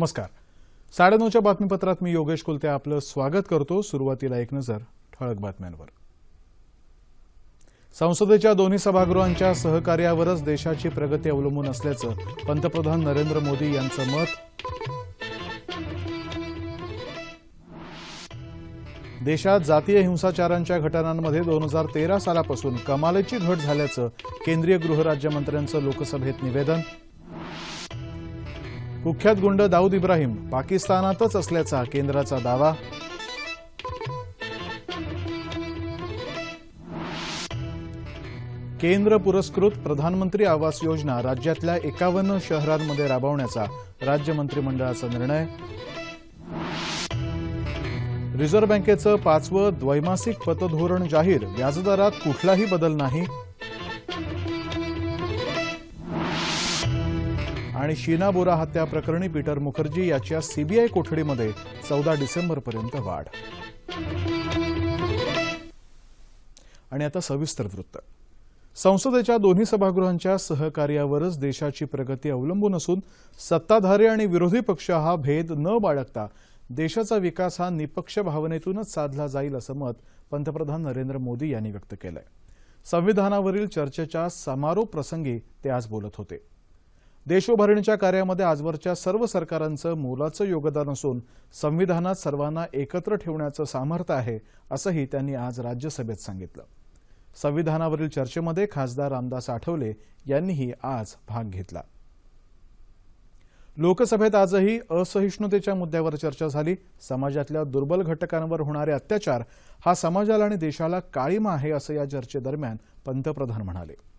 नमस्कार. साडेनऊच्या बातमीपत्रात मी योगेश कुलते आपलं स्वागत करतो. सुरुवातीला एक नजर ठळक बातम्यांवर. संसदेच्या दोन्ही सभागृहांच्या सहकार्यावरच देशाची प्रगती अवलंबून असल्याचं पंतप्रधान नरेंद्र मोदी यांचं मत. देशात जातीय हिंसाचारांच्या घटनांमध्ये दोन हजार तेरा सालापासून कमालीची घट झाल्याचं केंद्रीय गृहराज्यमंत्र्यांचं लोकसभेत निवेदन. कुख्यात गुंड दाऊद इब्राहिम पाकिस्तानातच असल्याचा केंद्राचा दावा. केंद्र पुरस्कृत प्रधानमंत्री आवास योजना राज्यातल्या एकावन्न शहरांमध्ये राबवण्याचा राज्य मंत्रिमंडळाचा निर्णय. रिझर्व्ह बँकेचं पाचवं द्वैमासिक पतधोरण जाहीर. व्याजदरात कुठलाही बदल नाही. आणि शीना बोरा हत्या प्रकरणी पीटर मुखर्जी याच्या सीबीआय कोठडीमध्ये चौदा डिसेंबरपर्यंत वाढ. आणि आता सविस्तर वृत्त. संसदेच्या दोन्ही सभागृहांच्या सहकार्यावरच देशाची प्रगती अवलंबून असून सत्ताधारी आणि विरोधी पक्ष हा भेद न बाळगता देशाचा विकास हा निपक्ष भावनेतूनच साधला जाईल असं मत पंतप्रधान नरेंद्र मोदी यांनी व्यक्त केलंय. संविधानावरील चर्चेच्या समारोप प्रसंगी ते आज बोलत होते. देशोभरणीच्या कार्यामध्ये आजवरच्या सर्व सरकारांचं मोलाचं योगदान असून संविधानात सर्वांना एकत्र ठेवण्याचं सामर्थ्य आहे असंही त्यांनी आज राज्यसभेत सांगितलं. संविधानावरील चर्चेमध्ये खासदार रामदास आठवले यांनीही आज भाग घेतला. लोकसभेत आजही असहिष्णुतेच्या मुद्द्यावर चर्चा झाली. समाजातल्या दुर्बल घटकांवर होणारे अत्याचार हा समाजाला आणि देशाला काळीमा आहे असं या चर्चेदरम्यान पंतप्रधान म्हणाले.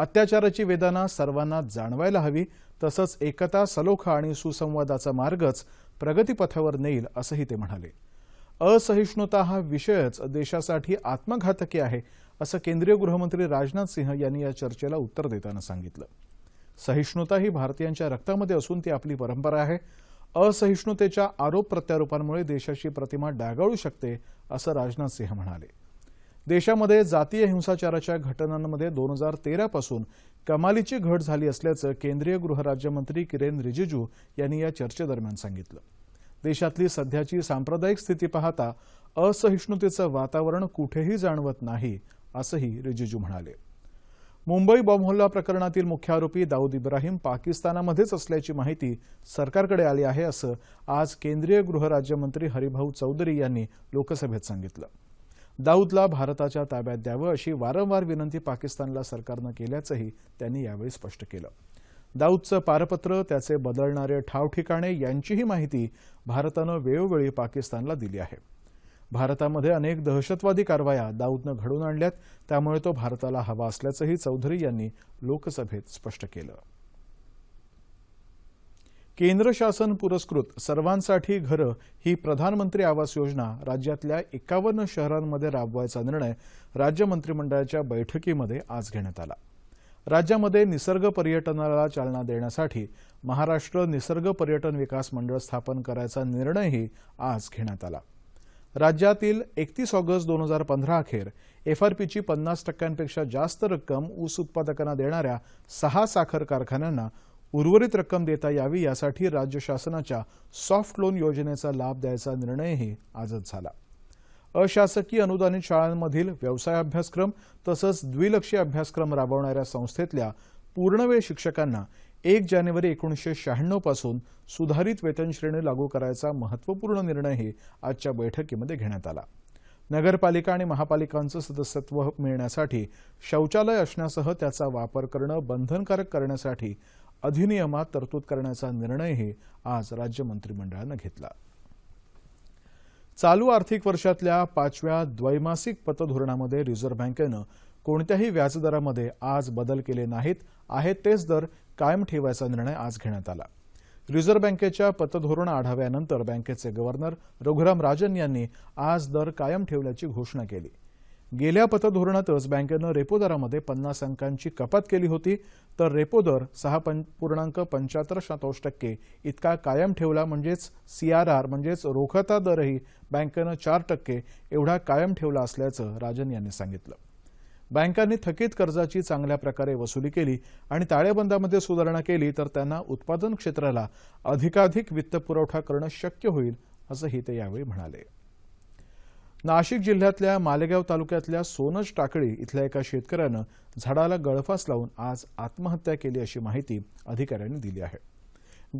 अत्याचाराची वेदना सर्वांना जाणवायला हवी तसंच एकता सलोखा आणि सुसंवादाचा मार्गच प्रगतीपथावर नेईल असंही ते म्हणाले. असहिष्णुता हा विषयच देशासाठी आत्मघातकी आहे असं केंद्रीय गृहमंत्री राजनाथ सिंह यांनी या चर्चेला उत्तर देताना सांगितलं. सहिष्णुता ही भारतीयांच्या रक्तामध्ये असून ती आपली परंपरा आहे. असहिष्णुतेच्या आरोप प्रत्यारोपांमुळे देशाची प्रतिमा डागाळू शकते असं राजनाथ सिंह म्हणाले. देशामध्ये जातीय हिंसाचाराच्या घटनांमध्ये दोन हजार तेरापासून कमालीची घट झाली असल्याचं केंद्रीय गृहराज्यमंत्री किरेन रिजिजू यांनी या चर्चेदरम्यान सांगितलं. देशातली सध्याची सांप्रदायिक स्थिती पाहता असहिष्णुतेचं वातावरण कुठेही जाणवत नाही असंही रिजिजू म्हणाले. मुंबई बॉम्बहल्ला प्रकरणातील मुख्य आरोपी दाऊद इब्राहिम पाकिस्तानामध्येच असल्याची माहिती सरकारकडे आली आहे असं आज केंद्रीय गृहराज्यमंत्री हरिभाऊ चौधरी यांनी लोकसभेत सांगितलं. दाऊदला भारताच्या ताब्यात द्यावं अशी वारंवार विनंती पाकिस्तानला सरकारनं केल्याचंही त्यांनी यावेळी स्पष्ट केलं. दाऊदचं पारपत्र त्याचे बदलणारे ठावठिकाणे यांचीही माहिती भारतानं वेळोवेळी पाकिस्तानला दिली आहे. भारतामध्ये अनेक दहशतवादी कारवाया दाऊदनं घडवून आणल्यात त्यामुळे तो भारताला हवा असल्याचंही चौधरी यांनी लोकसभेत स्पष्ट केलं. केंद्र शासन पुरस्कृत सर्वांसाठी घरं ही प्रधानमंत्री आवास योजना राज्यातल्या एकावन्न शहरांमध्ये राबवायचा निर्णय राज्य मंत्रिमंडळाच्या बैठकीमध्ये आज घेण्यात आला. राज्यामध्ये निसर्ग पर्यटनाला चालना देण्यासाठी महाराष्ट्र निसर्ग पर्यटन विकास मंडळ स्थापन करायचा निर्णयही आज घेण्यात आला. राज्यातील एकतीस ऑगस्ट दोन हजार पंधरा अखेर एफआरपीची पन्नास टक्क्यांपेक्षा जास्त रक्कम ऊस उत्पादकांना देणाऱ्या सहा साखर कारखान्यांना उर्वरित रक्कम देता यावी यासाठी राज्य शासनाच्या सॉफ्ट लोन योजनेचा लाभ द्यायचा निर्णयही आजच झाला. अशासकीय अनुदानित शाळांमधील व्यवसाय अभ्यासक्रम तसंच द्विलक्षीय अभ्यासक्रम राबवणाऱ्या संस्थेतल्या पूर्णवेळ शिक्षकांना एक जानेवारी एकोणीसशे शहाण्णवपासून सुधारित वेतन श्रेणी लागू करायचा महत्त्वपूर्ण निर्णयही आजच्या बैठकीमध्ये घेण्यात आला. नगरपालिका आणि महापालिकांचं सदस्यत्व मिळण्यासाठी शौचालय असण्यासह त्याचा वापर करणं बंधनकारक करण्यासाठी अधिनियमात तरतूद करण्याचा निर्णयही आज राज्य मंत्रिमंडळानं घेतला. चालू आर्थिक वर्षातल्या पाचव्या द्वैमासिक पतधोरणामध्ये रिझर्व्ह बँकेनं कोणत्याही व्याजदरामध्ये आज बदल केले नाहीत आहेत तेच दर कायम ठेवायचा निर्णय आज घेण्यात आला. रिझर्व्ह बँकेच्या पतधोरण आढाव्यानंतर बँकेचे गव्हर्नर रघुराम राजन यांनी आज दर कायम ठेवल्याची घोषणा केली. गेल्या पतधोरणातच बँकेनं रेपो दरामध्ये पन्नास अंकांची कपात केली होती तर रेपो दर सहा पूर्णांक पंच्याहत्तर शतांश टक्के इतका कायम ठेवला म्हणजेच सीआरआर म्हणजेच रोखता दरही बँकेनं चार टक्के एवढा कायम ठेवला असल्याचं राजन यांनी सांगितलं. बँकांनी थकीत कर्जाची चांगल्या प्रकारे वसुली केली आणि ताळेबंदामध्ये सुधारणा केली तर त्यांना उत्पादन क्षेत्राला अधिकाधिक वित्तपुरवठा करणं शक्य होईल असंही ते यावेळी म्हणाले. नाशिक जिल्ह्यातल्या मालेगाव तालुक्यातल्या सोनज टाकळी इथल्या एका शेतकऱ्यानं झाडाला गळफास लावून आज आत्महत्या केली अशी माहिती अधिकाऱ्यांनी दिली आहे.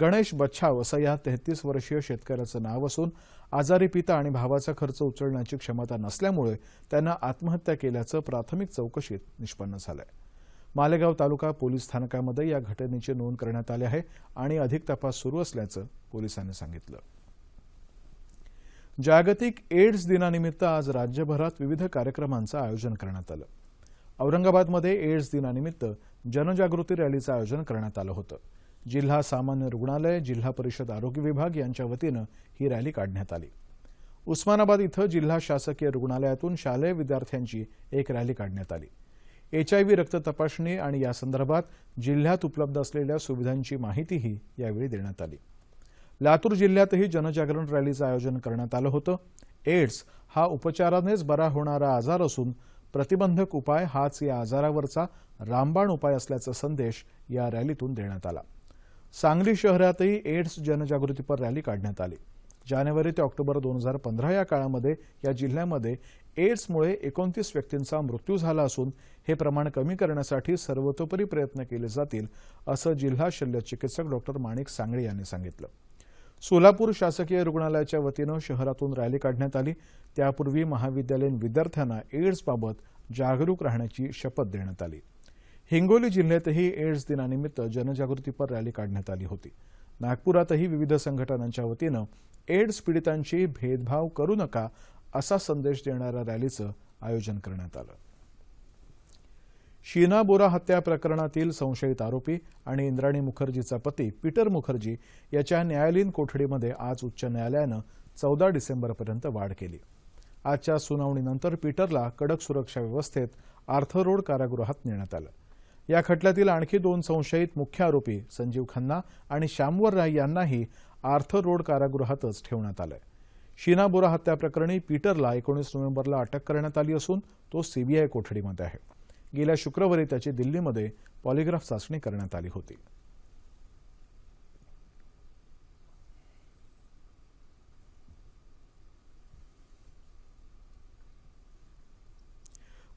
गणेश बच्छाव असं या तेहतीस वर्षीय शेतकऱ्याचं नाव असून आजारी पिता आणि भावाचा खर्च उचलण्याची क्षमता नसल्यामुळे त्यांना आत्महत्या केल्याचं प्राथमिक चौकशीत निष्पन्न झालंय. मालेगाव तालुका पोलीस स्थानकामध्ये या घटनेची नोंद करण्यात आली आहे आणि अधिक तपास सुरू असल्याचं पोलिसांनी सांगितलं. जागतिक एड्स दिनानिमित्त आज राज्यभरात विविध कार्यक्रमांचं आयोजन करण्यात आलं. औरंगाबादमध्ये एड्स दिनानिमित्त जनजागृती रॅलीचं आयोजन करण्यात आलं होतं. जिल्हा सामान्य रुग्णालय जिल्हा परिषद आरोग्य विभाग यांच्या वतीनं ही रॅली काढण्यात आली. उस्मानाबाद इथं जिल्हा शासकीय रुग्णालयातून शालेय विद्यार्थ्यांची एक रॅली काढण्यात आली. एचआयव्ही रक्त तपासणी आणि यासंदर्भात जिल्ह्यात उपलब्ध असलेल्या सुविधांची माहितीही यावेळी देण्यात आली. लातूर जिल्ह्यातही जनजागरण रॅलीचं आयोजन करण्यात आलं होतं. एड्स हा उपचारानेच बरा होणारा आजार असून प्रतिबंधक उपाय हाच या आजारावरचा रामबाण उपाय असल्याचा संदेश या रॅलीतून देण्यात आला. सांगली शहरातही एड्स जनजागृतीपर रॅली काढण्यात आली. जानेवारी ते ऑक्टोबर दोन हजार पंधरा या काळामध्ये या जिल्ह्यामध्ये एड्समुळे एकोणतीस व्यक्तींचा मृत्यू झाला असून हे प्रमाण कमी करण्यासाठी सर्वतोपरी प्रयत्न केले जातील असं जिल्हा शल्य चिकित्सक डॉक्टर माणिक सांगळे यांनी सांगितलं. सोलापूर शासकीय रुग्णालयाच्या वतीनं शहरातून रॅली काढण्यात आली. त्यापूर्वी महाविद्यालयीन विद्यार्थ्यांना एड्सबाबत जागरूक राहण्याची शपथ देण्यात आली. हिंगोली जिल्ह्यातही एड्स दिनानिमित्त जनजागृतीपर रॅली काढण्यात आली होती. नागपुरातही विविध संघटनांच्या वतीनं एड्स पीडितांची भेदभाव करू नका असा संदेश देणाऱ्या रॅलीचं आयोजन करण्यात आलं. शीना बोरा हत्या प्रकरणातील संशयित आरोपी आणि इंद्राणी मुखर्जीचा पती पीटर मुखर्जी याच्या न्यायालयीन कोठडीमध्ये आज उच्च न्यायालयानं चौदा डिसेंबरपर्यंत वाढ केली. आजच्या सुनावणीनंतर पीटरला कडक सुरक्षा व्यवस्थेत आर्थर रोड कारागृहात नेण्यात आलं. या खटल्यातील आणखी दोन संशयित मुख्य आरोपी संजीव खन्ना आणि श्यामवर राय यांनाही आर्थर रोड कारागृहातच ठेवण्यात आलंय. शीना बोरा हत्या प्रकरणी पीटरला एकोणीस नोव्हेंबरला अटक करण्यात आली असून तो सीबीआय कोठडीमध्ये आहे. गेल्या शुक्रवारी त्याची दिल्लीमध्ये पॉलिग्राफ चाचणी करण्यात आली होती.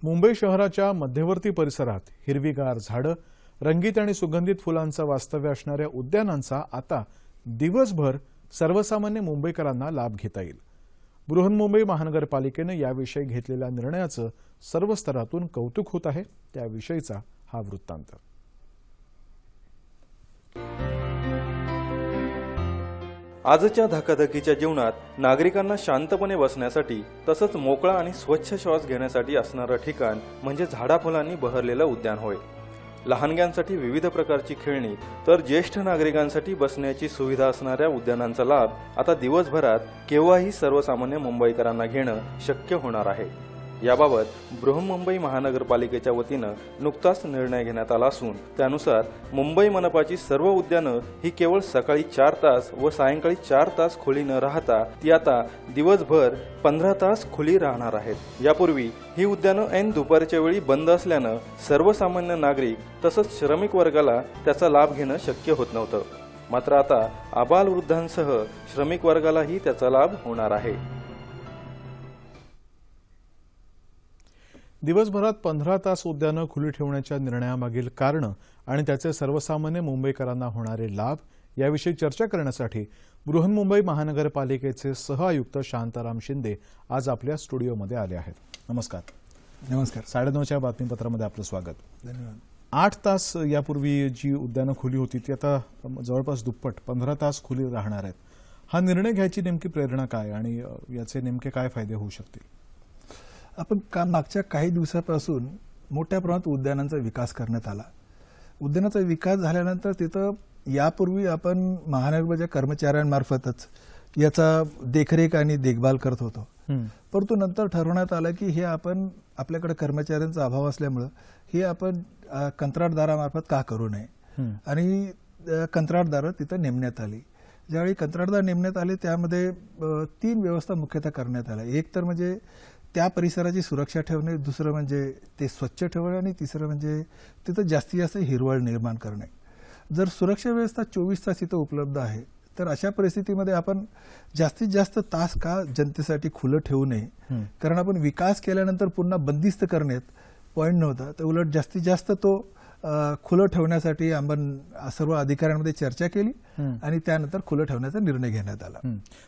मुंबई शहराच्या मध्यवर्ती परिसरात हिरवीगार झाडं रंगीत आणि सुगंधित फुलांचं वास्तव्य असणाऱ्या उद्यानांचा आता दिवसभर सर्वसामान्य मुंबईकरांना लाभ घेता येईल. बृहन्मुंबई महानगरपालिकेनं याविषयी घेतलेल्या निर्णयाचं सर्व स्तरातून कौतुक होत आहे. त्याविषयीचा हा वृत्तांत. आजच्या धकाधकीच्या जीवनात नागरिकांना शांतपणे बसण्यासाठी तसंच मोकळा आणि स्वच्छ श्वास घेण्यासाठी असणारं ठिकाण म्हणजे झाडाफुलांनी बहरलेलं उद्यान होय. लहानग्यांसाठी विविध प्रकारची खेळणी तर ज्येष्ठ नागरिकांसाठी बसण्याची सुविधा असणाऱ्या उद्यानांचा लाभ आता दिवसभरात केव्हाही सर्वसामान्य मुंबईकरांना घेणं शक्य होणार आहे. याबाबत बृहन्मुंबई महानगरपालिकेच्या वतीनं नुकताच निर्णय घेण्यात आला असून त्यानुसार मुंबई मनपाची सर्व उद्यानं ही केवळ सकाळी चार तास व सायंकाळी चार तास खुली न राहता ती आता दिवसभर पंधरा तास खुली राहणार आहेत. यापूर्वी ही उद्यानं ऐन दुपारच्या वेळी बंद असल्यानं सर्वसामान्य नागरिक तसंच श्रमिक वर्गाला त्याचा लाभ घेणं शक्य होत नव्हतं. मात्र आता आबाल वृद्धांसह श्रमिक वर्गालाही त्याचा लाभ होणार आहे. दिवसभरात पंधरा तास उद्यानं खुली ठेवण्याच्या निर्णयामागील कारणं आणि त्याचे सर्वसामान्य मुंबईकरांना होणारे लाभ याविषयी चर्चा करण्यासाठी बृहन्मुंबई महानगरपालिकेचे सहआयुक्त शांताराम शिंदे आज आपल्या स्टुडिओमध्ये आले आहेत. नमस्कार. नमस्कार. साडेनऊच्या बातमीपत्रामध्ये आपलं स्वागत. धन्यवाद. आठ तास यापूर्वी जी उद्यानं खुली होती ती आता जवळपास दुप्पट पंधरा तास खुली राहणार आहेत. हा निर्णय घ्यायची नेमकी प्रेरणा काय आणि याचे नेमके काय फायदे होऊ शकतील? आपण का मागच्या काही दिवसापासून मोठ्या प्रमाणात उद्यानांचा विकास करण्यात आला. उद्यानाचा विकास झाल्यानंतर तिथं यापूर्वी आपण महानगरच्या कर्मचाऱ्यांमार्फतच याचा देखरेख आणि देखभाल करत होतो. परंतु नंतर ठरवण्यात आलं की हे आपण आपल्याकडे कर्मचाऱ्यांचा अभाव असल्यामुळं हे आपण कंत्राटदारामार्फत का करू नये. आणि कंत्राटदारं तिथं नेमण्यात आली. ज्यावेळी कंत्राटदार नेमण्यात आले त्यामध्ये तीन व्यवस्था मुख्यतः करण्यात आल्या. एक तर म्हणजे त्या परिसराची सुरक्षा ठेवणे दुसरं म्हणजे ते स्वच्छ ठेवणे आणि तिसरं म्हणजे तिथं जास्तीत जास्त हिरवळ निर्माण करणे. जर सुरक्षा व्यवस्था चोवीस तास इथं उपलब्ध आहे तर अशा परिस्थितीमध्ये आपण जास्तीत जास्त तास का जनतेसाठी खुलं ठेवू नये. कारण आपण विकास केल्यानंतर पुन्हा बंदिस्त करण्यात पॉईंट नव्हता. तर उलट जास्तीत जास्त तो खुलं ठेवण्यासाठी आपण सर्व अधिकाऱ्यांमध्ये चर्चा केली. आणि त्यानंतर खुलं ठेवण्याचा निर्णय घेण्यात आला.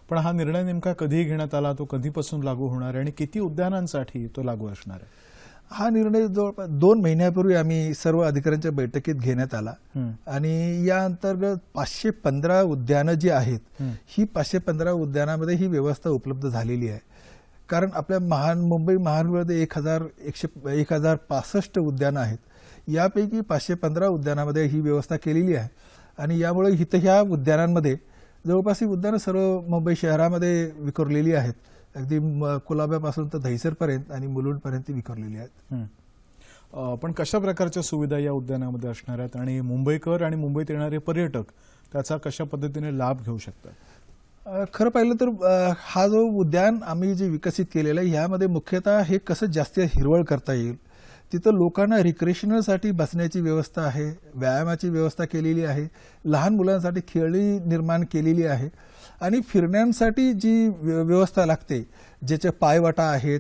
पण हा निर्णय नेमका कधी घेण्यात आला तो कधीपासून लागू होणार आहे आणि किती उद्यानांसाठी तो लागू असणार आहे हा निर्णय जवळपास दोन महिन्यापूर्वी आम्ही सर्व अधिकाऱ्यांच्या बैठकीत घेण्यात आला. आणि या अंतर्गत पाचशे पंधरा उद्यानं जी आहेत हं. ही पाचशे पंधरा उद्यानामध्ये ही व्यवस्था उपलब्ध झालेली आहे कारण आपल्या महान मुंबई महानगरमध्ये एक हजार एकशे एक हजार पासष्ट उद्यानं आहेत यापैकी पाचशे पंधरा उद्यानामध्ये ही व्यवस्था केलेली आहे. आणि यामुळे इथं ह्या उद्यानांमध्ये जवळपास ही उद्यानं सर्व मुंबई शहरामध्ये विखुरलेली आहेत. अगदी म- कुलाब्यापासून तर दहिसरपर्यंत आणि मुलुंडपर्यंत ती विखुरलेली आहेत. पण कशा प्रकारच्या सुविधा या उद्यानामध्ये असणार आहेत आणि मुंबईकर आणि मुंबईत येणारे पर्यटक त्याचा कशा पद्धतीने लाभ घेऊ शकतात? खरं पाहिलं तर हा जो उद्यान आम्ही जे विकसित केलेलं आहे ह्यामध्ये मुख्यतः हे कसं जास्त हिरवळ करता येईल? तिथं लोकांना रिक्रेशनलसाठी बसण्याची व्यवस्था आहे व्यायामाची व्यवस्था केलेली आहे लहान मुलांसाठी खेळी निर्माण केलेली आहे. आणि फिरण्यांसाठी जी व्य- व्यवस्था लागते ज्याचे पायवाटा आहेत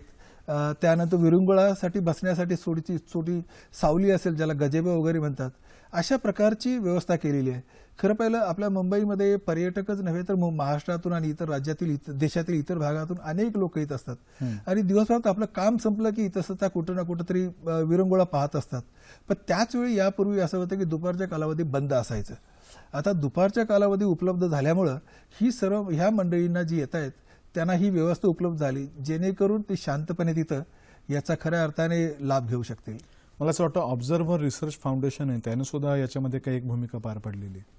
त्यानंतर विरंगुळासाठी बसण्यासाठी छोटीची छोटी सावली असेल ज्याला गजेबे वगैरे म्हणतात अशा प्रकारची व्यवस्था केलेली आहे. खरं पाहिलं आपल्या मुंबईमध्ये पर्यटकच नव्हे तर महाराष्ट्रातून आणि इतर राज्यातील इतर देशातील इतर भागातून अनेक लोक येत असतात. आणि दिवसभरात आपलं काम संपलं की इथं कुठं ना कुठं तरी अ, विरंगुळा पाहत असतात. पण त्याच वेळी यापूर्वी असं होतं की दुपारच्या कालावधी बंद असायचं. आता दुपारच्या कालावधी उपलब्ध झाल्यामुळं ही सर्व ह्या मंडळींना जी येत आहेत त्यांना ही व्यवस्था उपलब्ध झाली जेणेकरून ते शांतपणे तिथं याचा खऱ्या अर्थाने लाभ घेऊ शकतील. मला असं वाटतं ऑब्झर्व्हर रिसर्च फाउंडेशन आहे त्यानं सुद्धा याच्यामध्ये काही एक भूमिका पार पडलेली आहे.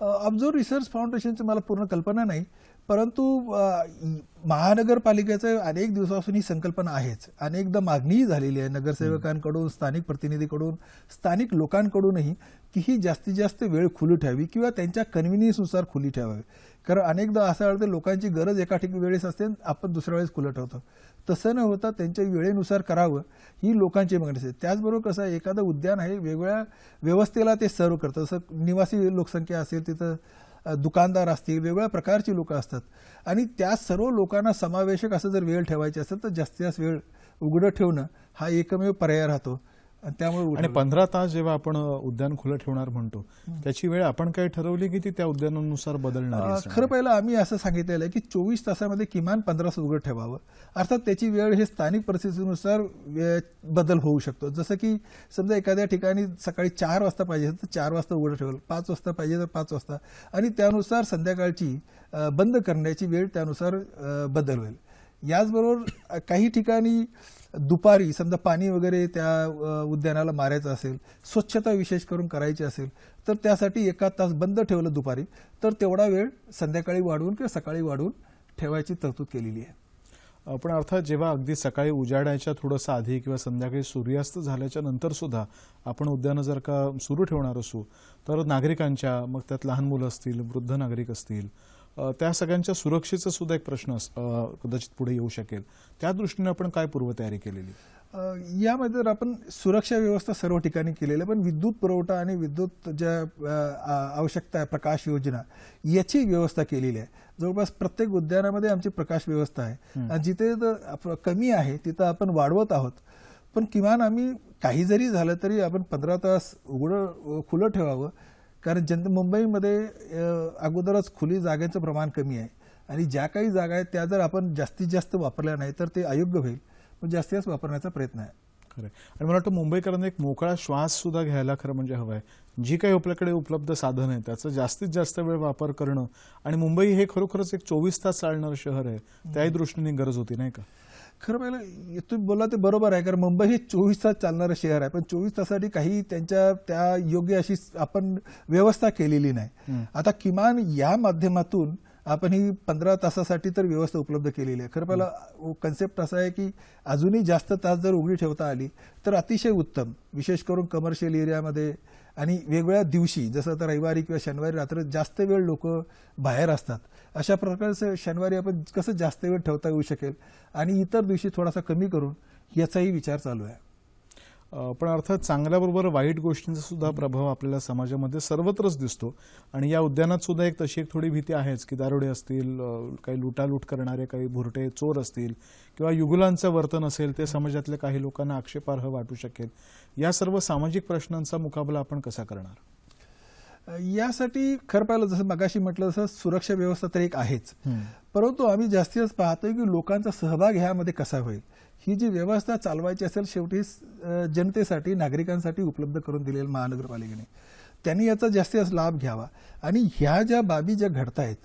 ऑब्झर्व रिसर्च फाउंडेशनची मला पूर्ण कल्पना नाही परंतु महानगरपालिकेचं अनेक दिवसापासून ही संकल्पना आहेच अनेकदा मागणीही झालेली आहे नगरसेवकांकडून स्थानिक प्रतिनिधीकडून स्थानिक लोकांकडूनही की ही जास्तीत जास्त वेळ खुली ठेवावी किंवा त्यांच्या कन्व्हिनियन्सनुसार खुली ठेवावी कारण अनेकदा असं वाटतं लोकांची गरज एका ठिकाणी वेळेस असते आणि आपण दुसऱ्या वेळेस खुलं ठेवतो तसं न होता त्यांच्या वेळेनुसार करावं ही लोकांची मागणी असते. त्याचबरोबर कसं आहे एखादं उद्यान आहे वेगवेगळ्या व्यवस्थेला ते सर्व करतं जसं निवासी लोकसंख्या असेल तिथं दुकानदार असतील वेगवेगळ्या प्रकारची लोक असतात. आणि त्या सर्व लोकांना समावेशक असं जर वेळ ठेवायची असेल तर जास्तीत जास्त वेळ उघडं ठेवणं हा एकमेव पर्याय राहतो. त्यामुळे आणि पंधरा तास जेव्हा आपण उद्यान खुलं ठेवणार म्हणतो त्याची वेळ आपण काही ठरवली की ती त्या उद्यानानुसार बदलणारी खरं? पहिलं आम्ही असं सांगितलेलं आहे की चोवीस तासामध्ये किमान पंधरा तास उघड ठेवावं. अर्थात त्याची वेळ हे स्थानिक परिस्थितीनुसार बदल होऊ शकतो. जसं की समजा एखाद्या ठिकाणी सकाळी चार वाजता पाहिजे तर चार वाजता उघडं ठेवलं पाच वाजता पाहिजे तर पाच वाजता. आणि त्यानुसार संध्याकाळची बंद करण्याची वेळ त्यानुसार बदल होईल. याचबरोबर काही ठिकाणी दुपारी समजा पाणी वगैरे त्या उद्यानाला मारायचं असेल स्वच्छता विशेष करून करायची असेल तर त्यासाठी एका तास बंद ठेवलं दुपारी तर तेवढा वेळ संध्याकाळी वाढवून किंवा सकाळी वाढवून ठेवायची तरतूद केलेली आहे. पण अर्थात जेव्हा अगदी सकाळी उजाडायच्या थोडंसं आधी किंवा संध्याकाळी सूर्यास्त झाल्याच्यानंतर सुद्धा आपण उद्यानं जर का सुरू ठेवणार असू तर नागरिकांच्या मग त्यात लहान मुलं असतील वृद्ध नागरिक असतील त्या सगळ्यांच्या सुरक्षेचा सुद्धा एक प्रश्न कदाचित पुढे येऊ शकेल. त्या दृष्टीने आपण काय पूर्वतयारी केलेली? यामध्ये तर आपण सुरक्षा व्यवस्था सर्व ठिकाणी केलेली आहे पण विद्युत पुरवठा आणि विद्युत ज्या आवश्यकता आहे प्रकाश योजना याची व्यवस्था केलेली आहे. जवळपास प्रत्येक उद्यानामध्ये आमची प्रकाश व्यवस्था आहे. आणि जिथे कमी आहे तिथं आपण वाढवत आहोत. पण किमान आम्ही काही जरी झालं तरी आपण पंधरा तास उघडं खुलं ठेवावं. कारण जनता मुंबईमध्ये अगोदरच खुली जागेचं प्रमाण कमी आहे. आणि ज्या काही जागा आहेत त्या जर आपण जास्तीत जास्त वापरल्या नाही तर ते अयोग्य होईल. पण जास्तीत जास्त वापरण्याचा प्रयत्न आहे. खरं आणि मला वाटतं मुंबईकरांना एक मोकळा श्वास सुद्धा घ्यायला खरं म्हणजे हवं आहे जी काही आपल्याकडे उपलब्ध साधन आहे त्याचा जास्तीत जास्त वेळ वापर करणं आणि मुंबई हे खरोखरच एक चोवीस तास चालणारं शहर आहे त्याही दृष्टीने गरज होती नाही का? खरं पाहिलं तुम्ही बोला ते बरोबर आहे. कारण मुंबई हे चोवीस तास चालणारं शहर आहे. पण चोवीस तासासाठी काही त्यांच्या त्या योग्य अशी आपण व्यवस्था केलेली नाही. आता किमान या माध्यमातून आपण ही पंधरा तासासाठी तर व्यवस्था उपलब्ध केलेली आहे. खरं पहिला कन्सेप्ट असा आहे की अजूनही जास्त तास जर उघडी ठेवता आली तर अतिशय उत्तम. विशेष करून कमर्शियल एरियामध्ये आणि वेगवेगळ्या दिवशी जसं आता रविवारी किंवा शनिवारी रात्र जास्त वेळ लोक बाहेर असतात. अशा प्रकारचं शनिवारी आपण कसं जास्त वेळ ठेवता येऊ शकेल? आणि इतर दिवशी थोडासा कमी करून याचाही विचार चालू आहे. पण अर्थात चांगल्याबरोबर वाईट गोष्टींचा सुद्धा प्रभाव आपल्याला समाजामध्ये सर्वत्रच दिसतो. आणि या उद्यानात सुद्धा एक तशी एक थोडी भीती आहेच की दारुडे असतील काही लुटालूट करणारे काही भुरटे चोर असतील किंवा युगुलांचं वर्तन असेल ते समाजातल्या काही लोकांना आक्षेपार्ह वाटू शकेल. या सर्व सामाजिक प्रश्नांचा मुकाबला आपण कसा करणार? यासाठी खरं पाहिलं जसं मगाशी म्हटलं तसं सुरक्षा व्यवस्था तर एक आहेच. परंतु आम्ही जास्तीत जास्त पाहतोय की लोकांचा सहभाग ह्यामध्ये कसा होईल? ही जी व्यवस्था चालवायची असेल शेवटी जनतेसाठी नागरिकांसाठी उपलब्ध करून दिलेली महानगरपालिकेने त्यांनी याचा जास्तीत जास्त लाभ घ्यावा. आणि ह्या ज्या बाबी ज्या घडत आहेत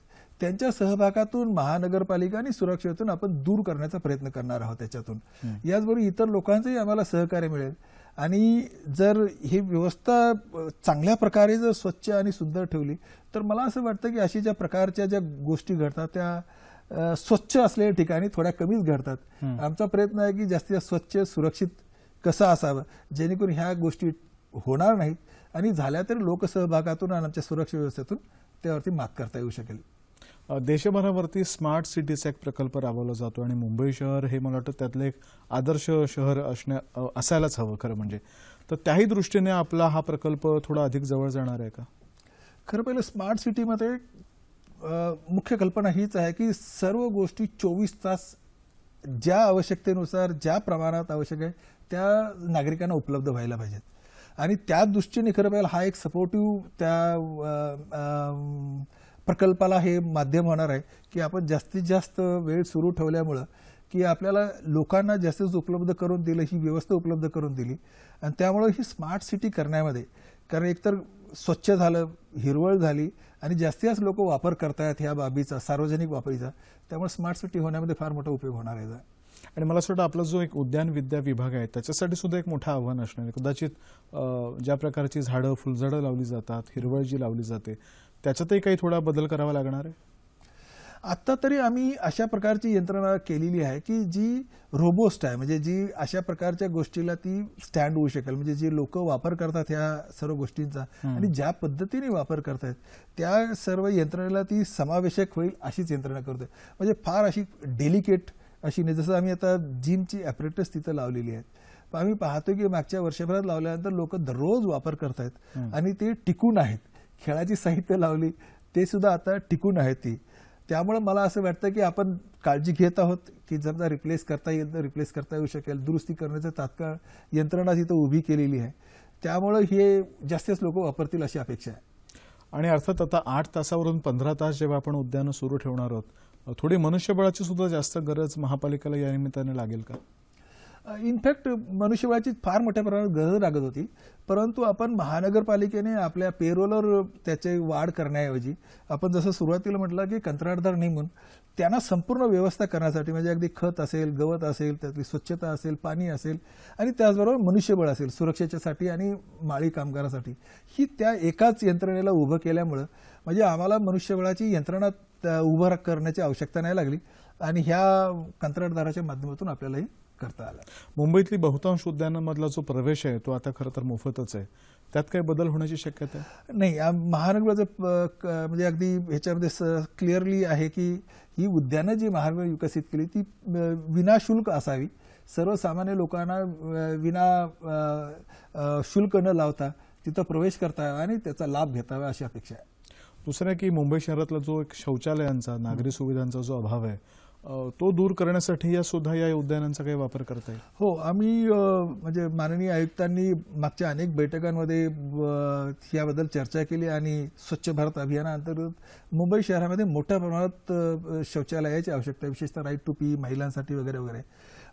त्यांच्या सहभागातून महानगरपालिका आणि सुरक्षेतून आपण दूर करण्याचा प्रयत्न करणार आहोत त्याच्यातून. याचबरोबर इतर लोकांचंही आम्हाला सहकार्य मिळेल. आणि जर ही व्यवस्था चांगल्या प्रकारे जर स्वच्छ आणि सुंदर ठेवली तर मला असं वाटतं की अशी ज्या प्रकारच्या ज्या गोष्टी घडतात त्या स्वच्छ असलेल्या ठिकाणी थोड्या कमीच घडतात. आमचा प्रयत्न आहे की जास्तीत जास्त स्वच्छ सुरक्षित कसं असावं जेणेकरून ह्या गोष्टी होणार नाहीत आणि झाल्या तरी लोकसहभागातून आणि आमच्या सुरक्षा व्यवस्थेतून त्यावरती मात करता येऊ शकेल. देशभरावरती स्मार्ट सिटीचा एक प्रकल्प राबवला जातो आणि मुंबई शहर हे मला वाटतं त्यातलं एक आदर्श शहर असण्या असायलाच हवं खरं म्हणजे. तर त्याही दृष्टीने आपला हा प्रकल्प थोडा अधिक जवळ जाणार आहे का? खरं पहिलं स्मार्ट सिटीमध्ये मुख्य कल्पना हीच आहे की सर्व गोष्टी चोवीस तास ज्या आवश्यकतेनुसार ज्या प्रमाणात आवश्यक आहे त्या नागरिकांना उपलब्ध व्हायला पाहिजेत. आणि त्या दृष्टीने खरं पाहिजे हा एक सपोर्टिव्ह त्या प्रकल्पाला हे माध्यम होणार आहे की आपण जास्तीत जास्त वेळ सुरू ठेवल्यामुळं की आपल्याला लोकांना जास्तीत उपलब्ध करून दिलं ही व्यवस्था उपलब्ध करून दिली. आणि त्यामुळं ही स्मार्ट सिटी करण्यामध्ये कारण एकतर स्वच्छ झालं हिरवळ झाली आणि जास्तीत जास्त लोक वापर करतायत ह्या बाबीचा सार्वजनिक वापरीचा त्यामुळे स्मार्ट सिटी होण्यामध्ये फार मोठा उपयोग होणार आहे. आणि मला असं वाटतं आपला जो एक उद्यान विद्या विभाग आहे त्याच्यासाठी सुद्धा एक मोठं आव्हान असणार आहे. कदाचित ज्या प्रकारची झाडं फुलझाडं लावली जातात हिरवळ जी लावली जाते त्याच्यातही काही थोडा बदल करावा लागणार आहे? आत्ता तरी आम्ही अशा प्रकारची यंत्रणा केलेली आहे की जी रोबोस्ट आहे. म्हणजे जी अशा प्रकारच्या गोष्टीला ती स्टँड होऊ शकेल. म्हणजे जी लोक वापर करतात ह्या सर्व गोष्टींचा आणि ज्या पद्धतीने वापर करतायत त्या सर्व यंत्रणेला ती समावेशक होईल अशीच यंत्रणा करतोय. म्हणजे फार अशी डेलिकेट अशी नाही. जसं आम्ही आता जिमची ॲपरेटस तिथं लावलेली आहेत पण आम्ही पाहतो की मागच्या वर्षभरात लावल्यानंतर लोक दररोज वापर करतायत आणि ते टिकून आहेत. खेळाची साहित्य लावली ते सुद्धा आता टिकून आहे ती. त्यामुळे मला असं वाटतं की आपण काळजी घेत आहोत की जर रिप्लेस करता येईल तर रिप्लेस करता येऊ शकेल. दुरुस्ती करण्याचं तात्काळ यंत्रणा तिथं उभी केलेली आहे. त्यामुळं हे जास्तीच लोक वापरतील अशी अपेक्षा आहे. आणि अर्थात आता आठ तासावरून पंधरा तास जेव्हा आपण उद्यानं सुरू ठेवणार आहोत थोडी मनुष्यबळाची सुद्धा जास्त गरज महापालिकेला या निमित्ताने लागेल का? इनफॅक्ट मनुष्यबळाची फार मोठ्या प्रमाणात गरज लागत होती. परंतु आपण महानगरपालिकेने आपल्या पेरोलवर त्याचे वाढ करण्याऐवजी आपण जसं सुरुवातीला म्हटलं की कंत्राटदार नेमून त्यांना संपूर्ण व्यवस्था करण्यासाठी म्हणजे अगदी खत असेल गवत असेल त्यातली स्वच्छता असेल पाणी असेल आणि त्याचबरोबर मनुष्यबळ असेल सुरक्षेच्यासाठी आणि माळी कामगारासाठी. ही त्या एकाच यंत्रणेला उभं केल्यामुळं म्हणजे आम्हाला मनुष्यबळाची यंत्रणा त्या उभं करण्याची आवश्यकता नाही लागली आणि ह्या कंत्राटदाराच्या माध्यमातून आपल्यालाही करता आलं. मुंबईतली बहुतांश उद्यानांमधला जो प्रवेश आहे तो आता खरं तर मोफतच आहे. त्यात काही बदल होण्याची शक्यता आहे? नाही महानगराचं म्हणजे अगदी ह्याच्यामध्ये क्लिअरली आहे की ही उद्यानं जी महानगर विकसित केली ती विनाशुल्क असावी. सर्वसामान्य लोकांना विना शुल्क न लावता तिथं प्रवेश करता यावा आणि त्याचा लाभ घेता यावा अशी अपेक्षा आहे. दुसरं की मुंबई शहरातला जो एक शौचालयांचा नागरी सुविधांचा जो अभाव आहे तो दूर करण्यासाठी या सुद्धा या उद्यानांचा काही वापर करता येईल. हो आम्ही म्हणजे माननीय आयुक्तांनी मागच्या अनेक बैठकांमध्ये याबद्दल चर्चा केली आणि स्वच्छ भारत अभियानाअंतर्गत मुंबई शहरामध्ये मोठ्या प्रमाणात शौचालयाची आवश्यकता आहे विशेषतः राईट टू पी महिलांसाठी वगैरे वगैरे.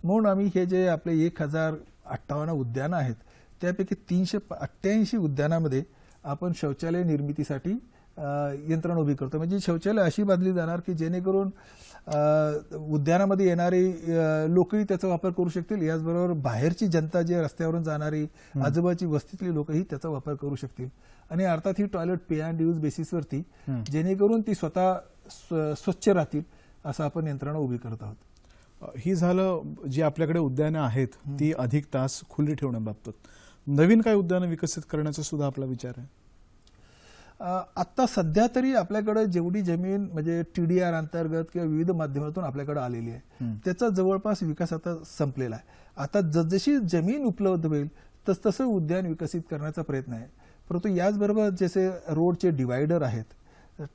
म्हणून आम्ही हे जे आपले एक हजार अठ्ठावन्न उद्यानं आहेत त्यापैकी तीनशे अठ्ठ्याऐंशी उद्यानामध्ये आपण शौचालय निर्मितीसाठी यंत्रणा उभी करतो. म्हणजे शौचालय अशी बांधली जाणार की जेणेकरून उद्यानामध्ये येणारी लोकही त्याचा वापर करू शकतील. याचबरोबर बाहेरची जनता जी रस्त्यावरून जाणारी आजूबाजूची वस्तीतली लोकही त्याचा वापर करू शकतील. आणि अर्थात ही टॉयलेट पे अँड यूज बेसिसवरती जेणेकरून ती स्वतः स्व- स्वच्छ राहतील असं आपण यंत्रणा उभी करत आहोत. ही झालं जी आपल्याकडे उद्यानं आहेत ती अधिक तास खुली ठेवण्याबाबत. नवीन काही उद्यानं विकसित करण्याचा सुद्धा आपला विचार आहे? आत्ता सध्या तरी आपल्याकडे जेवढी जमीन म्हणजे टी डी आर अंतर्गत किंवा विविध माध्यमातून आपल्याकडे आलेली आहे त्याचा जवळपास विकास आता संपलेला आहे. आता जसजशी जमीन उपलब्ध होईल तसतसं उद्यान विकसित करण्याचा प्रयत्न आहे. परंतु याचबरोबर जसे रोडचे डिवायडर आहेत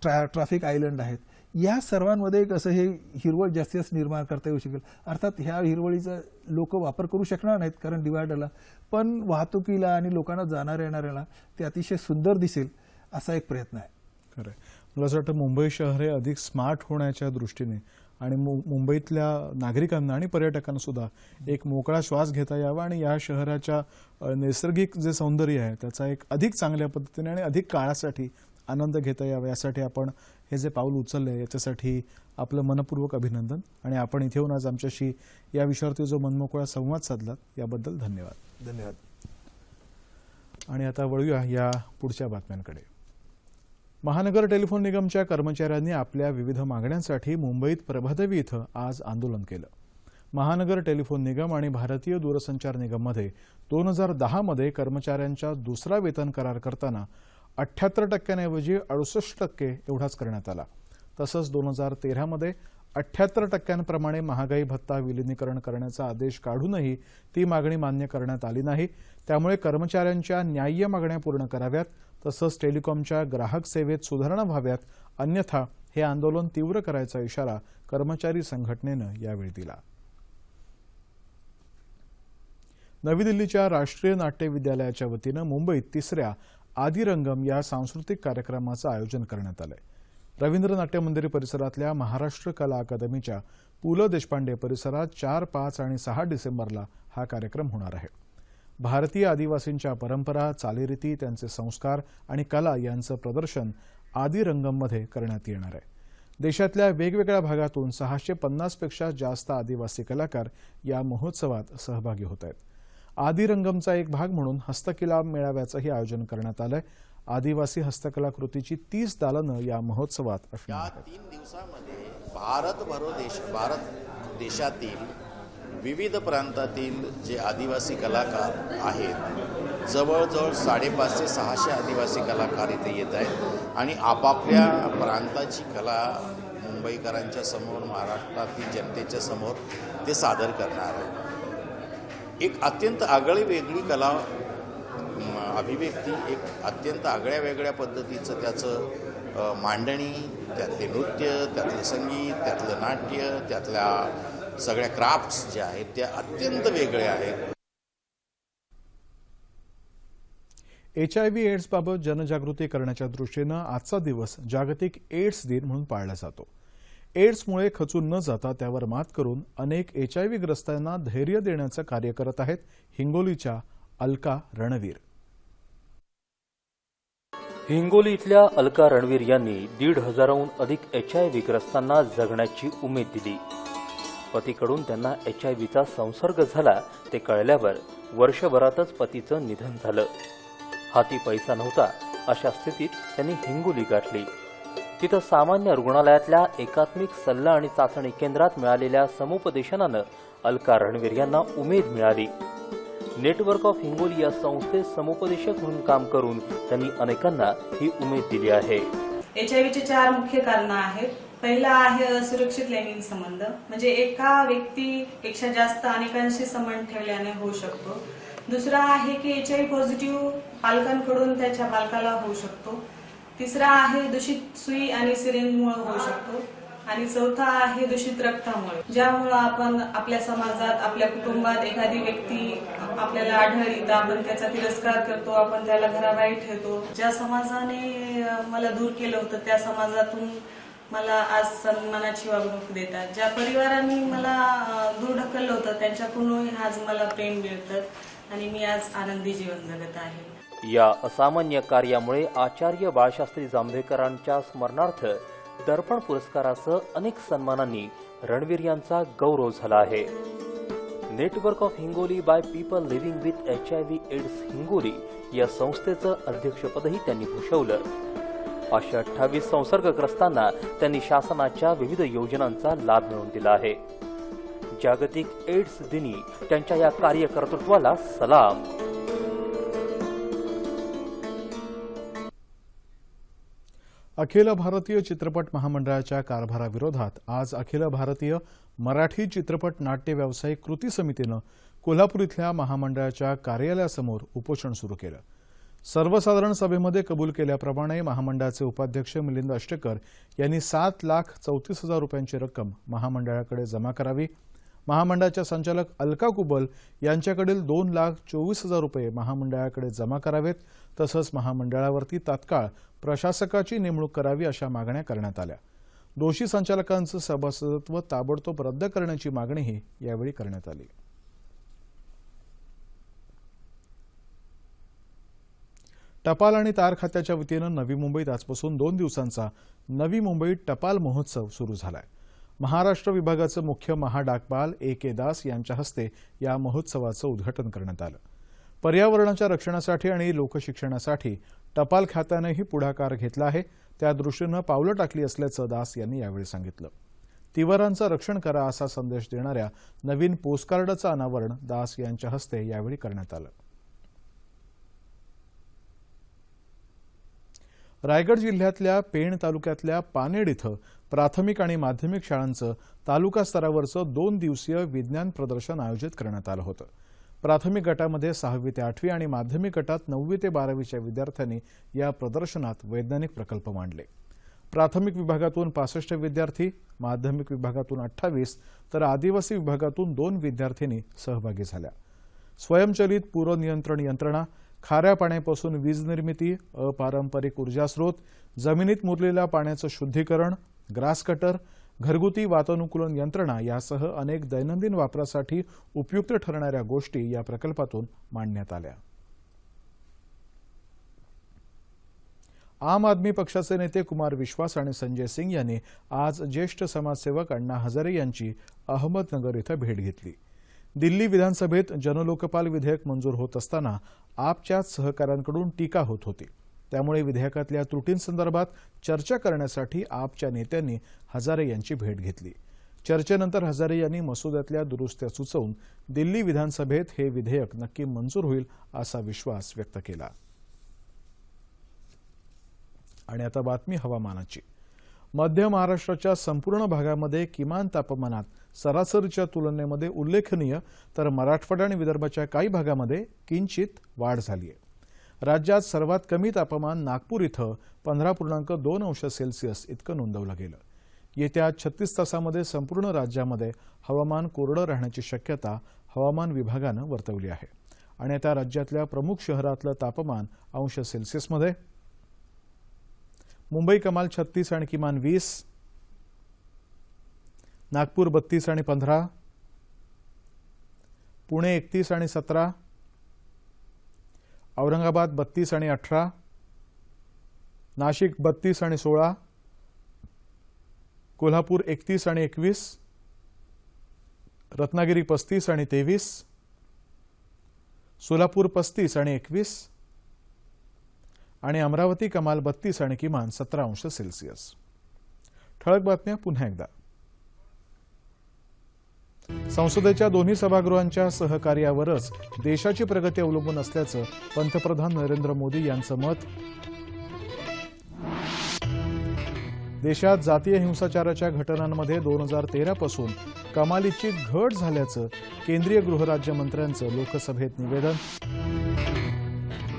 ट्रा ट्रॅफिक आयलंड आहेत या सर्वांमध्ये एक असं हे हिरवळ जास्तीत जास्त निर्माण करता येऊ शकेल. अर्थात ह्या हिरवळीचा लोक वापर करू शकणार नाहीत कारण डिवायडरला. पण वाहतुकीला आणि लोकांना जाणाऱ्या येणाऱ्याला ते अतिशय सुंदर दिसेल. असा एक प्रयत्न आहे. खरं. मला असं वाटतं मुंबई शहर हे अधिक स्मार्ट होण्याच्या दृष्टीने आणि मु मुंबईतल्या नागरिकांना आणि पर्यटकांना सुद्धा एक मोकळा श्वास घेता यावा आणि या शहराच्या नैसर्गिक जे सौंदर्य आहे त्याचा एक अधिक चांगल्या पद्धतीने आणि अधिक काळासाठी आनंद घेता यावा. यासाठी आपण हे जे पाऊल उचललं याच्यासाठी आपलं मनपूर्वक अभिनंदन आणि आपण इथे येऊन आज आमच्याशी या विषयावरती जो मनमोकळा संवाद साधलात याबद्दल धन्यवाद. धन्यवाद. आणि आता वळूया या पुढच्या बातम्यांकडे. महानगर टेलिफोन निगमच्या कर्मचाऱ्यांनी आपल्या विविध मागण्यांसाठी मुंबईत प्रभादेवी इथं आज आंदोलन केलं. महानगर टेलिफोन निगम आणि भारतीय दूरसंचार निगममध्ये दोन हजार दहामध्ये कर्मचाऱ्यांच्या दुसरा वेतन करार करताना अठ्ठ्याहत्तर टक्क्यांऐवजी अडुसष्ट टक्के एवढाच करण्यात आला. तसंच दोन हजार तेरामध्ये अठ्ठ्याहत्तर टक्क्यांप्रमाणे महागाई भत्ता विलिनीकरण करण्याचा आदेश काढूनही ती मागणी मान्य करण्यात आली नाही. त्यामुळे कर्मचाऱ्यांच्या न्याय्य मागण्या पूर्ण कराव्यात तसंच टेलिकॉमच्या ग्राहक सेवेत सुधारणा व्हाव्यात अन्यथा हे आंदोलन तीव्र करायचा इशारा कर्मचारी संघटनेनं यावेळी दिला. नवी दिल्लीच्या राष्ट्रीय नाट्य विद्यालयाच्या वतीनं मुंबईत तिसऱ्या आदिरंगम या सांस्कृतिक कार्यक्रमाचं आयोजन करण्यात आलंय. रवींद्र नाट्य मंदिर परिसरातल्या महाराष्ट्र कला अकादमीच्या पु ल देशपांडे परिसरात चार पाच आणि सहा डिसेंबरला हा कार्यक्रम होणार आहे. भारतीय आदिवासींच्या परंपरा चालीरीती त्यांचे संस्कार आणि कला यांचं प्रदर्शन आदिरंगममध्ये करण्यात येणार आहे. देशातल्या वेगवेगळ्या भागातून सहाशे पन्नासपेक्षा जास्त आदिवासी कलाकार या महोत्सवात सहभागी होत आहेत. आदिरंगमचा एक भाग म्हणून हस्तकला मेळाव्याचंही आयोजन करण्यात आलंय. आदिवासी हस्तकलाकृतीची तीस दालनं या महोत्सवात या तीन दिवसामध्ये भारतभरो देश भारत देशातील विविध प्रांतातील जे आदिवासी कलाकार आहेत जवळजवळ साडेपाचशे सहाशे आदिवासी कलाकार इथे येत आहेत. आणि आपापल्या प्रांताची कला मुंबईकरांच्या समोर महाराष्ट्रातील जनतेच्या समोर ते सादर करणार आहे एक अत्यंत आगळी वेगळी कला अभिव्यक्ती एक अत्यंत आगळ्या वेगळ्या पद्धतीचं त्याचं मांडणी त्यातले नृत्य त्यातलं संगीत त्यातलं नाट्य त्यातल्या सगळ्या क्राफ्ट्स ज्या आहेत त्या अत्यंत वेगळ्या आहेत. एच आय व्ही एड्सबाबत जनजागृती करण्याच्या दृष्टीनं आजचा दिवस जागतिक एड्स दिन म्हणून पाळला जातो. एड्समुळे खचून न जाता त्यावर मात करून अनेक एच आय व्ही ग्रस्तांना धैर्य देण्याचं कार्य करत आहेत हिंगोलीच्या अलका रणवीर. हिंगोली इथल्या अलका रणवीर यांनी दीड हजाराहून अधिक एच आय व्ही ग्रस्तांना जगण्याची उमेद दिली. पतीकडून त्यांना एच आय व्हीचा संसर्ग झाला ते कळल्यावर वर्षभरातच पतीचं निधन झालं. हाती पैसा नव्हता अशा स्थितीत त्यांनी हिंगोली गाठली. तिथं सामान्य रुग्णालयातल्या एकात्मिक सल्ला आणि चाचणी केंद्रात मिळालेल्या समुपदेशनानं अलका रणवीर यांना उमेद मिळाली. नेटवर्क ऑफ हिंगोली या संस्थेत समुपदेशक म्हणून काम करून त्यांनी अनेकांना ही उमेद दिली आहे. एच आय व्हीचे चार मुख्य कारणं आहेत. पहिला आहे असुरक्षित लैंगिक संबंध. म्हणजे एका व्यक्तीपेक्षा जास्त अनेकांशी संबंध ठेवल्याने होऊ शकतो. दुसरा आहे की एच आय पॉझिटिव्ह पालकांकडून त्याच्या बालकाला होऊ शकतो. तिसरा आहे दूषित सुई आणि सिरिंजमुळे होऊ शकतो. आणि चौथा आहे दूषित रक्तामुळे ज्यामुळे आपण आपल्या समाजात आपल्या कुटुंबात एखादी व्यक्ती आपल्याला आढळली तर आपण त्याचा तिरस्कार करतो आपण त्याला घराबाहेर ठेवतो. ज्या समाजाने मला दूर केलं होतं त्या समाजातून मला आज सन्मानाची वागणूक देतात. ज्या परिवारांनी मला दूर ढकललं होतं त्यांच्याकडून आज मला प्रेम मिळतं आणि मी आज आनंदी जीवन जगत आहे. या असामान्य कार्यामुळे आचार्य बाळशास्त्री जांभेकरांच्या स्मरणार्थ दर्पण पुरस्कारासह अनेक सन्मानांनी रणवीर यांचा गौरव झाला आहे. Network of Hingoli by people living with H I V AIDS Hingoli या संस्थेचं अध्यक्षपदही त्यांनी भूषवलं. पाचशे अठ्ठावीस संसर्गग्रस्तांना त्यांनी शासनाच्या विविध योजनांचा लाभ मिळवून दिला आहे. जागतिक एड्स दिनी त्यांच्या या कार्यकर्तृत्वाला सलाम. अखिल भारतीय चित्रपट महामंडळाच्या कारभाराविरोधात आज अखिल भारतीय मराठी चित्रपट नाट्य व्यावसायिक कृती समितीनं कोल्हापूर इथल्या महामंडळाच्या कार्यालयासमोर उपोषण सुरू केलं. सर्वसाधारण सभेमध्ये कबूल केल्याप्रमाणे महामंडळाचे उपाध्यक्ष मिलिंद अष्टेकर यांनी सात लाख चौतीस हजार रुपयांची रक्कम महामंडळाकडे जमा करावी. महामंडळाच्या संचालक अलका कुबल यांच्याकडील दोन लाख चोवीस हजार रुपये महामंडळाकडे जमा करावेत. तसंच महामंडळावरती तात्काळ प्रशासकाची नेमणूक करावी अशा मागण्या करण्यात आल्या. दोषी संचालकांचं सभासदत्व ताबडतोब रद्द करण्याची मागणीही यावेळी करण्यात आली. टपाल आणि तार खात्याच्या वतीनं नवी मुंबईत आजपासून दोन दिवसांचा नवी मुंबई टपाल महोत्सव सुरू झालाय. महाराष्ट्र विभागाचे मुख्य महाडाकपाल ए के दास यांच्या हस्ते या महोत्सवाचं उद्घाटन करण्यात आलं. पर्यावरणाच्या रक्षणासाठी आणि लोकशिक्षणासाठी टपाल खात्यानंही पुढाकार घेतला आहे. त्या दृष्टीनं पावलं टाकली असल्याचं दास यांनी यावेळी सांगितलं. तिवारांचं रक्षण करा असा संदेश देणाऱ्या नवीन पोस्टकार्डचं अनावरण दास यांच्या हस्ते यावेळी करण्यात आलं. रायगड जिल्ह्यातल्या पेण तालुक्यातल्या पानेड इथं प्राथमिक आणि माध्यमिक शाळांचं तालुका स्तरावरचं दोन दिवसीय विज्ञान प्रदर्शन आयोजित करण्यात आलं होतं. प्राथमिक गटामध्ये सहावी ते आठवी आणि माध्यमिक गटात नववी ते बारावीच्या विद्यार्थ्यांनी या प्रदर्शनात वैज्ञानिक प्रकल्प मांडले. प्राथमिक विभागातून पासष्ट विद्यार्थी माध्यमिक विभागातून अठ्ठावीस तर आदिवासी विभागातून दोन विद्यार्थिनी सहभागी झाल्या. स्वयंचलित पूरनियंत्रण यंत्रणा खाऱ्या पाण्यापासून वीज निर्मिती अपारंपरिक ऊर्जा स्रोत जमिनीत मुरलेल्या पाण्याचं शुद्धीकरण ग्रास कटर घरगुती वातानुकूलन यंत्रणा यासह अनेक दैनंदिन वापरासाठी उपयुक्त ठरणाऱ्या गोष्टी या प्रकल्पातून मांडण्यात आल्या. आम आदमी पक्षाचे नेते कुमार विश्वास आणि संजय सिंग यांनी आज ज्येष्ठ समाजसेवक अण्णा हजारे यांची अहमदनगर इथं भेट घेतली. दिल्ली विधानसभेत जनलोकपाल विधेयक मंजूर होत असताना आपच्याच सहकाऱ्यांकडून टीका होत होती. त्यामुळे विधेयकातल्या त्रुटींसंदर्भात चर्चा करण्यासाठी आपच्या नेत्यांनी हजारे यांची भेट घेतली. चर्चेनंतर हजारे यांनी मसुद्यातल्या दुरुस्त्या सुचवून दिल्ली विधानसभेत हे विधेयक नक्की मंजूर होईल असा विश्वास व्यक्त केला. आणि आता बातमी हवामानाची. मध्य महाराष्ट्राच्या संपूर्ण भागामध्ये किमान तापमानात सरासरीच्या तुलनेमध्ये उल्लेखनीय तर मराठवाडा आणि विदर्भाच्या काही भागामध्ये किंचित वाढ झाली आहे. राज्यात सर्वात कमी तापमान नागपूर इथं पंधरा पूर्णांक दोन अंश सेल्सिअस इतकं नोंदवलं गेलं. येत्या छत्तीस तासामध्ये संपूर्ण राज्यामध्ये हवामान कोरडं राहण्याची शक्यता हवामान विभागानं वर्तवली आहे. आणि आता राज्यातल्या प्रमुख शहरातलं तापमान अंश सेल्सिअसमध्ये. मुंबई कमाल छत्तीस आणि किमान वीस नागपूर बत्तीस आणि पंधरा. पुणे एकतीस आणि सतरा. औरंगाबाद बत्तीस आणि अठरा. नाशिक बत्तीस आणि सोळा. कोल्हापूर एकतीस आणि एकवीस. रत्नागिरी पस्तीस आणि तेवीस. सोलापूर पस्तीस आणि एकवीस. आणि अमरावती कमाल बत्तीस आणि किमान सतरा अंश सेल्सिअस. ठळक बातम्या पुन्हा एकदा. संसदेच्या दोन्ही सभागृहांच्या सहकार्यावरच देशाची प्रगती अवलंबून असल्याचं पंतप्रधान नरेंद्र मोदी यांचं मत. देशात जातीय हिंसाचाराच्या घटनांमध्ये दोन हजार तेरापासून कमालीची घट झाल्याचं केंद्रीय गृहराज्यमंत्र्यांचं लोकसभेत निवेदन.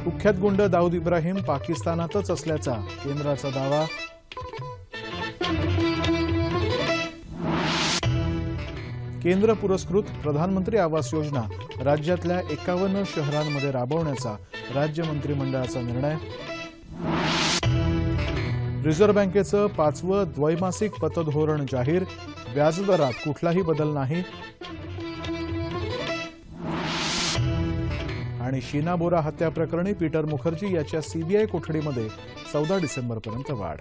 कुख्यात गुंड दाऊद इब्राहिम पाकिस्तानातच असल्याचा केंद्राचा दावा. केंद्र पुरस्कृत प्रधानमंत्री आवास योजना राज्यातल्या एकावन्न शहरांमध्ये राबवण्याचा राज्य मंत्रिमंडळाचा निर्णय. रिझर्व्ह बँकेचं पाचवं द्वैमासिक पतधोरण जाहीर. व्याजदरात कुठलाही बदल नाही. आणि शीना बोरा हत्या प्रकरणी पीटर मुखर्जी याच्या सीबीआय कोठडीमध्ये चौदा डिसेंबरपर्यंत वाढ.